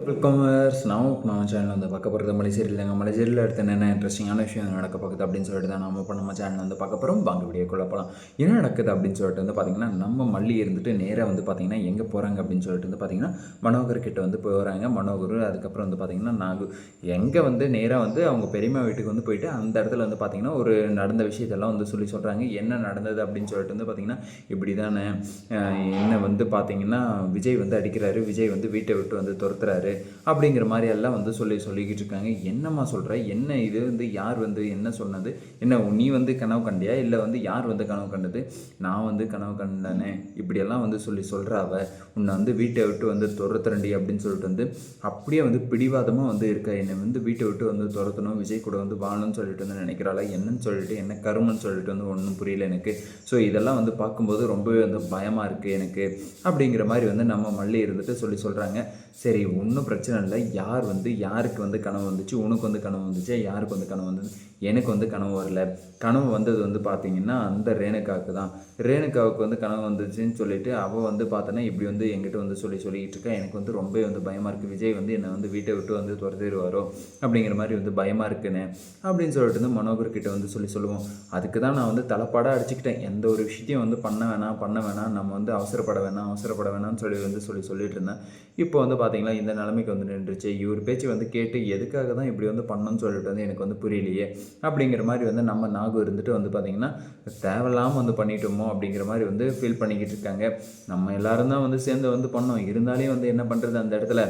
Welcome நான் நம்ம channel வந்து பார்க்க போகிறது மலைசேரியில் இல்லைங்க மலைசேரியில் அடுத்து என்னென்ன இன்ட்ரெஸ்டிங்கான விஷயம் நடக்க போகுது அப்படின்னு சொல்லிட்டு தான் நம்ம இப்போ நம்ம சேனல் வந்து பார்க்க போகிறோம் வாங்க வீடியோக்குள்ள போகலாம் என்ன நடக்குது அப்படின்னு சொல்லிட்டு வந்து பார்த்திங்கன்னா நம்ம மல்லி இருந்துட்டு நேராக வந்து பார்த்திங்கன்னா எங்கே போகிறாங்க அப்படின்னு சொல்லிட்டு வந்து பார்த்திங்கன்னா மனோகர் கிட்ட வந்து போகிறாங்க மனோகர் அதுக்கப்புறம் வந்து பார்த்திங்கன்னா நாகு. எங்கே வந்து நேராக வந்து அவங்க பெரியம்மா வீட்டுக்கு வந்து போயிட்டு அந்த இடத்துல வந்து பார்த்திங்கன்னா ஒரு நடந்த விஷயத்தெல்லாம் வந்து சொல்லி சொல்கிறாங்க என்ன நடந்தது அப்படின்னு சொல்லிட்டு வந்து பார்த்திங்கன்னா இப்படி தானே என்ன வந்து பார்த்திங்கன்னா விஜய் வந்து அடிக்கிறாரு. விஜய் வந்து வீட்டை விட்டு வந்து துரத்துறாரு. அப்படிங்கிற மாதிரி எல்லாம் வந்து சொல்லி சொல்லிக்கிட்டு இருக்காங்க. என்னம்மா சொல்கிற என்ன இது வந்து? யார் வந்து? என்ன சொன்னது? என்ன நீ வந்து கனவு கண்டியா? இல்லை வந்து யார் வந்து கனவு கண்டது? நான் வந்து கனவு கண்டனே. இப்படியெல்லாம் வந்து சொல்லி சொல்கிறாவ உன்னை வந்து வீட்டை விட்டு வந்து துரத்துறண்டி அப்படின்னு சொல்லிட்டு வந்து அப்படியே வந்து பிடிவாதமாக வந்து இருக்கா. என்னை வந்து வீட்டை விட்டு வந்து துரத்தணும். விஜய் கூட வந்து வாழணும்னு சொல்லிட்டு வந்து நினைக்கிறாளா? என்னன்னு சொல்லிட்டு என்ன கருமன்னு சொல்லிட்டு வந்து ஒன்றும் புரியல எனக்கு. ஸோ இதெல்லாம் வந்து பார்க்கும்போது ரொம்பவே வந்து பயமாக இருக்குது எனக்கு. அப்படிங்கிற மாதிரி வந்து நம்ம மல்லி இருந்துட்டு சொல்லி சொல்கிறாங்க சரி ஒன்றும் பிரச்சனை இல்லை. யார் வந்து யாருக்கு வந்து கனவு வந்துச்சு? உனக்கு வந்து கனவு வந்துச்சு? யாருக்கு வந்து கனவு வந்தது? எனக்கு வந்து கனவு வரல. கனவு வந்தது வந்து பார்த்தீங்கன்னா அந்த ரேணுகாவுக்கு தான். ரேணுகாவுக்கு வந்து கனவு வந்துச்சுன்னு சொல்லிட்டு அவள் வந்து பார்த்தோன்னா இப்படி வந்து எங்கிட்ட வந்து சொல்லி சொல்லிக்கிட்டு இருக்கா எனக்கு வந்து ரொம்ப வந்து பயமாக இருக்குது விஜய் வந்து என்னை வந்து வீட்டை விட்டு வந்து துரத்திடுவாரோ? அப்படிங்கிற மாதிரி வந்து பயமாக இருக்குன்னு. அப்படின்னு சொல்லிட்டு வந்து மனோகர் கிட்ட வந்து சொல்லி சொல்லுவோம். அதுக்கு தான் நான் வந்து தலைப்பாடாக அடிச்சுக்கிட்டேன். எந்த ஒரு விஷயத்தையும் வந்து பண்ண வேணாம் பண்ண வேணாம். நம்ம வந்து அவசரப்பட வேணாம் அவசரப்பட வேணாம்னு சொல்லி வந்து சொல்லி சொல்லிட்டு இருந்தேன். இப்போ வந்து பார்த்திங்கன்னா இந்த நிலைமைக்கு வந்து நின்றுச்சு. இவர் பேச்சு வந்து கேட்டு எதுக்காக தான் இப்படி வந்து பண்ணணும்னு சொல்லிட்டு வந்து எனக்கு வந்து புரியலையே. அப்படிங்கிற மாதிரி வந்து நம்ம நாகு இருந்துட்டு வந்து பார்த்திங்கன்னா தேவையில்லாமல் வந்து பண்ணிட்டோமோ அப்படிங்கிற மாதிரி வந்து ஃபீல் பண்ணிக்கிட்டு இருக்காங்க. நம்ம எல்லாரும் தான் வந்து சேர்ந்து வந்து பண்ணோம். இருந்தாலே வந்து என்ன பண்ணுறது அந்த இடத்துல?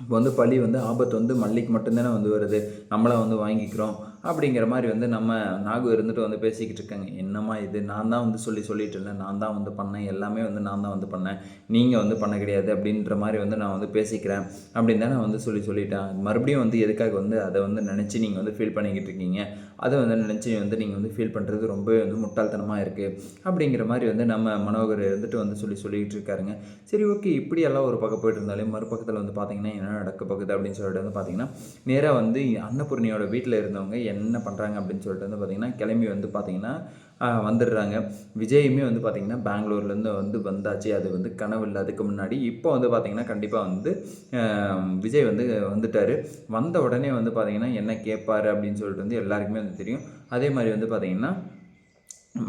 இப்போ வந்து பழி வந்து ஆபத்து வந்து மல்லிக்கு மட்டும்தானே வந்து வருது. நம்மளாம் வந்து வாங்கிக்கிறோம். அப்படிங்கிற மாதிரி வந்து நம்ம நாகு இருந்துட்டு வந்து பேசிக்கிட்டு இருக்காங்க. என்னம்மா இது? நான் தான் வந்து சொல்லி சொல்லிட்டு இருந்தேன். நான் தான் வந்து பண்ணேன். எல்லாமே வந்து நான் தான் வந்து பண்ணேன். நீங்கள் வந்து பண்ண கிடையாது அப்படின்ற மாதிரி வந்து நான் வந்து பேசிக்கிறேன் அப்படின்னு தான் நான் வந்து சொல்லி சொல்லிட்டேன். மறுபடியும் வந்து எதுக்காக வந்து அதை வந்து நினச்சி நீங்கள் வந்து ஃபீல் பண்ணிக்கிட்டு இருக்கீங்க? அதை வந்து நினச்சி வந்து நீங்கள் வந்து ஃபீல் பண்ணுறது ரொம்பவே வந்து முட்டாள்தனமாக இருக்குது அப்படிங்கிற மாதிரி வந்து நம்ம மனோகர் இருந்துட்டு வந்து சொல்லி சொல்லிக்கிட்டு இருக்காருங்க. சரி ஓகே. இப்படி எல்லாம் ஒரு பக்கம் போயிட்டு இருந்தாலே மறுபக்கத்தில் வந்து பார்த்தீங்கன்னா என்ன நடக்க போகுது? அப்படின்னு சொல்லிட்டு வந்து பார்த்தீங்கன்னா நேராக வந்து அன்னபூர்ணியோட வீட்டில் இருந்தவங்க என்ன பண்ணுறாங்க அப்படின்னு சொல்லிட்டு வந்து பார்த்திங்கன்னா கிளம்பி வந்து பார்த்திங்கன்னா வந்துடுறாங்க. விஜயுமே வந்து பார்த்திங்கன்னா பெங்களூர்லேருந்து வந்து வந்தாச்சு. அது வந்து கனவு இல்லை. அதுக்கு முன்னாடி இப்போ வந்து பார்த்திங்கன்னா கண்டிப்பாக வந்து விஜய் வந்து வந்துட்டார். வந்த உடனே வந்து பார்த்திங்கன்னா என்ன கேட்பார் அப்படின்னு சொல்லிட்டு வந்து எல்லாருக்குமே வந்து தெரியும். அதே மாதிரி வந்து பார்த்திங்கன்னா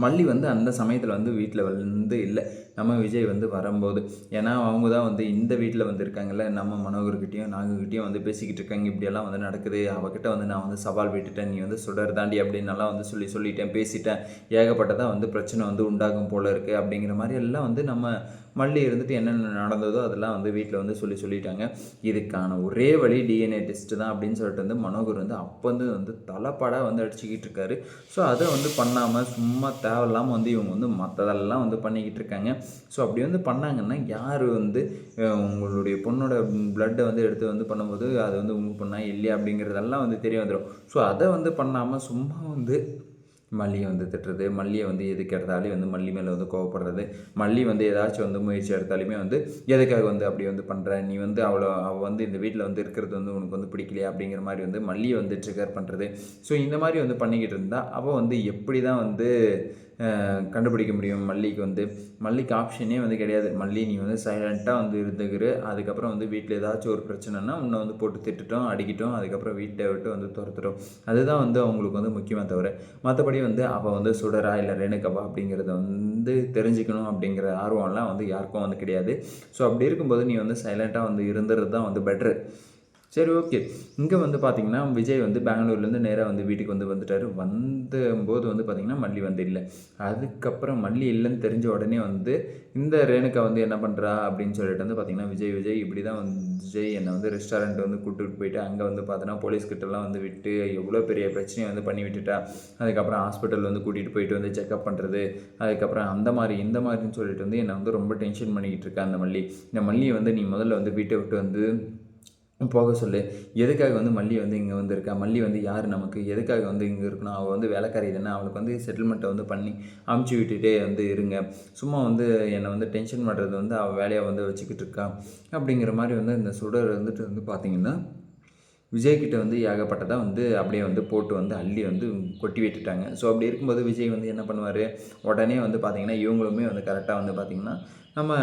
மல்லி வந்து அந்த சமயத்தில் வந்து வீட்டில் வந்து இல்லை. நம்ம விஜய் வந்து வரும்போது ஏன்னா அவங்க தான் வந்து இந்த வீட்டில் வந்து இருக்காங்கல்ல நம்ம மனோகர்கிட்டையும் நாங்கக்கிட்டையும் வந்து பேசிக்கிட்டு இருக்காங்க இப்படியெல்லாம் வந்து நடக்குது அவகிட்ட வந்து நான் வந்து சவால் விட்டுட்டேன் நீ வந்து சுடர் தாண்டி அப்படின்னலாம் வந்து சொல்லி சொல்லிட்டேன் பேசிட்டேன் ஏகப்பட்டதாக வந்து பிரச்சனை வந்து உண்டாகும் போல இருக்குது அப்படிங்கிற மாதிரி எல்லாம் வந்து நம்ம மல்லி இருந்துட்டு என்னென்ன நடந்ததோ அதெல்லாம் வந்து வீட்டில் வந்து சொல்லி சொல்லிட்டாங்க. இதுக்கான ஒரே வழி டிஎன்ஏ டெஸ்ட்டு தான் அப்படின்னு சொல்லிட்டு வந்து மனோகர் வந்து அப்போ வந்து வந்து தலைப்படாக வந்து அடிச்சுக்கிட்டு இருக்காரு. ஸோ அதை வந்து பண்ணாமல் சும்மா தேவையில்லாமல் வந்து இவங்க வந்து மற்றதெல்லாம் வந்து பண்ணிக்கிட்டு இருக்காங்க. ஸோ அப்படி வந்து பண்ணாங்கன்னா யார் வந்து உங்களுடைய பொண்ணோட பிளட்டை வந்து எடுத்து வந்து பண்ணும்போது அது வந்து உங்கள் பொண்ணா இல்லையா அப்படிங்கிறதெல்லாம் வந்து தெரிய வந்துடும் ஸோ அதை வந்து பண்ணாமல் சும்மா வந்து மல்லியை வந்து திட்டுறது மல்லியை வந்து எதுக்கு எடுத்தாலே வந்து மல்லி மேலே வந்து கோவப்படுறது மல்லி வந்து ஏதாச்சும் வந்து முயற்சி எடுத்தாலுமே வந்து எதுக்காக வந்து அப்படி வந்து பண்ணுற நீ வந்து அவ்வளோ அவள் வந்து இந்த வீட்டில் வந்து இருக்கிறது வந்து உனக்கு வந்து பிடிக்கலையா? அப்படிங்கிற மாதிரி வந்து மல்லியை வந்து ட்ரிகர் பண்ணுறது ஸோ இந்த மாதிரி வந்து பண்ணிக்கிட்டு இருந்தால் அவள் வந்து எப்படி தான் வந்து கண்டுபிடிக்க முடியும். மல்லிக்கு வந்து மல்லிக்கு ஆப்ஷனே வந்து கிடையாது. மல்லி நீ வந்து சைலண்ட்டாக வந்து இருந்துக்கிற அதுக்கப்புறம் வந்து வீட்டில் ஏதாச்சும் ஒரு பிரச்சனைனா உன்னை வந்து போட்டு திட்டுட்டோம் அடிக்கிட்டோம். அதுக்கப்புறம் வீட்டை விட்டு வந்து துரத்துட்டோம். அதுதான் வந்து அவங்களுக்கு வந்து முக்கியமாக தவிர மற்றபடி வந்து அவள் வந்து சுடரா இல்லை ரேணுகவா அப்படிங்கிறத வந்து தெரிஞ்சுக்கணும் அப்படிங்கிற ஆர்வம்லாம் வந்து யாருக்கும் வந்து கிடையாது. ஸோ அப்படி இருக்கும்போது நீ வந்து சைலண்ட்டாக வந்து இருந்துறது தான் வந்து பெட்ரு சரி ஓகே. இங்கே வந்து பார்த்திங்கன்னா விஜய் வந்து பெங்களூர்லேருந்து நேராக வந்து வீட்டுக்கு வந்து வந்துட்டார். வந்தபோது வந்து பார்த்திங்கன்னா மல்லி வந்து இல்லை. அதுக்கப்புறம் மல்லி இல்லைன்னு தெரிஞ்ச உடனே வந்து இந்த ரேணுகா வந்து என்ன பண்ணுறா அப்படின்னு சொல்லிட்டு வந்து பார்த்திங்கன்னா விஜய் விஜய் இப்படி தான் வந்து விஜய் என்னை வந்து ரெஸ்டாரண்ட் வந்து கூப்பிட்டு போயிட்டு அங்கே வந்து பார்த்தோன்னா போலீஸ்கிட்டலாம் வந்து விட்டு எவ்வளோ பெரிய பிரச்சனையை வந்து பண்ணி விட்டுட்டா? அதுக்கப்புறம் ஹாஸ்பிட்டல் வந்து கூட்டிகிட்டு போயிட்டு வந்து செக்அப் பண்ணுறது அதுக்கப்புறம் அந்த மாதிரி இந்த மாதிரின்னு சொல்லிட்டு வந்து என்னை வந்து ரொம்ப டென்ஷன் பண்ணிக்கிட்டு இருக்கேன் அந்த மல்லி. இந்த மல்லியை வந்து நீ முதல்ல வந்து வீட்டை விட்டு வந்து போக சொல்லு. எதுக்காக வந்து மல்லி வந்து இங்கே வந்து இருக்கா மல்லி வந்து யார் நமக்கு? எதுக்காக வந்து இங்கே இருக்கணும்? அவள் வந்து வேலைக்காரி தானே அவளுக்கு வந்து செட்டில்மெண்ட்டை வந்து பண்ணி அமுச்சு விட்டுட்டே வந்து இருங்க. சும்மா வந்து என்னை வந்து டென்ஷன் பண்ணுறது வந்து அவள் வேலையை வந்து வச்சுக்கிட்டு இருக்கா? அப்படிங்கிற மாதிரி வந்து இந்த சுடர் வந்துட்டு வந்து பார்த்திங்கன்னா விஜய்கிட்ட வந்து ஏகப்பட்டதாக வந்து அப்படியே வந்து போட்டு வந்து அள்ளி வந்து கொட்டி விட்டுட்டாங்க. ஸோ அப்படி இருக்கும்போது விஜய் வந்து என்ன பண்ணுவார்? உடனே வந்து பார்த்திங்கன்னா இவங்களுமே வந்து கரெக்டாக வந்து பார்த்திங்கன்னா நம்ம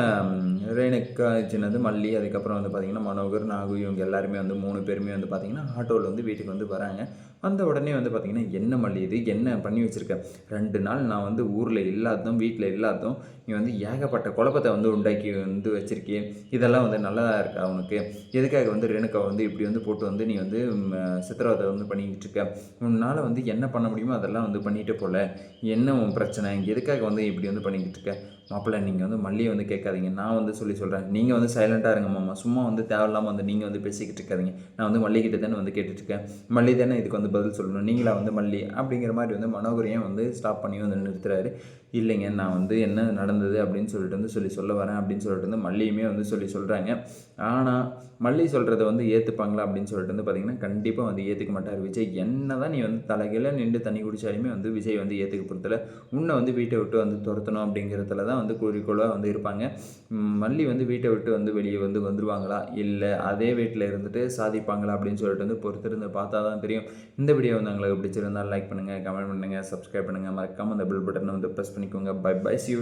ரேணுக்கா சின்னது மல்லி அதுக்கப்புறம் வந்து பார்த்திங்கன்னா மனோகர் நாகு இவங்க எல்லாருமே வந்து மூணு பேருமே வந்து பார்த்திங்கன்னா ஆட்டோவில் வந்து வீட்டுக்கு வந்து வராங்க. வந்த உடனே வந்து பார்த்திங்கன்னா என்ன மல்லி இது? என்ன பண்ணி வச்சுருக்கேன் ரெண்டு நாள் நான் வந்து ஊரில் இல்லாததும் வீட்டில் இல்லாததும் நீ வந்து ஏகப்பட்ட குழப்பத்தை வந்து உண்டாக்கி வந்து வச்சுருக்கேன் இதெல்லாம் வந்து நல்லதாக இருக்கா உனக்கு? எதுக்காக வந்து ரேணுக்கா வந்து இப்படி வந்து போட்டு வந்து நீ வந்து சித்திரவதை வந்து பண்ணிக்கிட்டு இருக்க? உன்னால் வந்து என்ன பண்ண முடியுமோ அதெல்லாம் வந்து பண்ணிட்டு போகல என்ன உன் பிரச்சனை? எதுக்காக வந்து இப்படி வந்து பண்ணிக்கிட்டு இருக்க? மாப்பிள்ளை நீங்கள் வந்து மல்லியை வந்து கேட்காதீங்க. நான் வந்து சொல்லி சொல்கிறேன் நீங்கள் வந்து சைலண்ட்டாக இருங்க மாமா. சும்மா வந்து தேவையில்லாமல் வந்து நீங்கள் வந்து பேசிக்கிட்டு இருக்காதிங்க. நான் வந்து மல்லிக்கிட்ட தானே வந்து கேட்டுட்ருக்கேன். மல்லி தானே இதுக்கு வந்து பதில் சொல்லணும். நீங்களா வந்து மல்லி அப்படிங்கிற மாதிரி வந்து மனோகரையும் வந்து ஸ்டாப் பண்ணி வந்து நிறுத்துறாரு. இல்லைங்க நான் வந்து என்ன நடந்தது அப்படின்னு சொல்லிட்டு வந்து சொல்லி சொல்ல வரேன் அப்படின்னு சொல்லிட்டு வந்து மல்லியுமே வந்து சொல்லி சொல்கிறாங்க ஆனால் மல்லி சொல்கிறத வந்து ஏற்றுப்பாங்களா அப்படின்னு சொல்லிட்டு வந்து பார்த்திங்கன்னா கண்டிப்பாக வந்து ஏற்றுக்க மாட்டார் விஜய். என்ன தான் நீ வந்து தலைகையில் நின்று தண்ணி குடிச்சாலுமே வந்து விஜய் வந்து ஏற்றுக்க பொறுத்தல. உன்னை வந்து வீட்டை விட்டு வந்து துரத்தணும் அப்படிங்கிறதுல தான் வந்து குறிக்கோளாக வந்து இருப்பாங்க. மல்லி வந்து வீட்டை விட்டு வந்து வெளியே வந்து வந்துருவாங்களா? இல்லை அதே வீட்டில் இருந்துட்டு சாதிப்பாங்களா அப்படின்னு சொல்லிட்டு வந்து பொறுத்திருந்து பார்த்தா தான் தெரியும். இந்த வீடியோ வந்து உங்களுக்கு பிடிச்சிருந்தால் லைக் பண்ணுங்கள் கமெண்ட் பண்ணுங்கள் சப்ஸ்கிரைப் பண்ணுங்கள் மறக்காமல் அந்த பில் பட்டனை வந்து press பண்ணிக்கோங்க பை பை சி யூ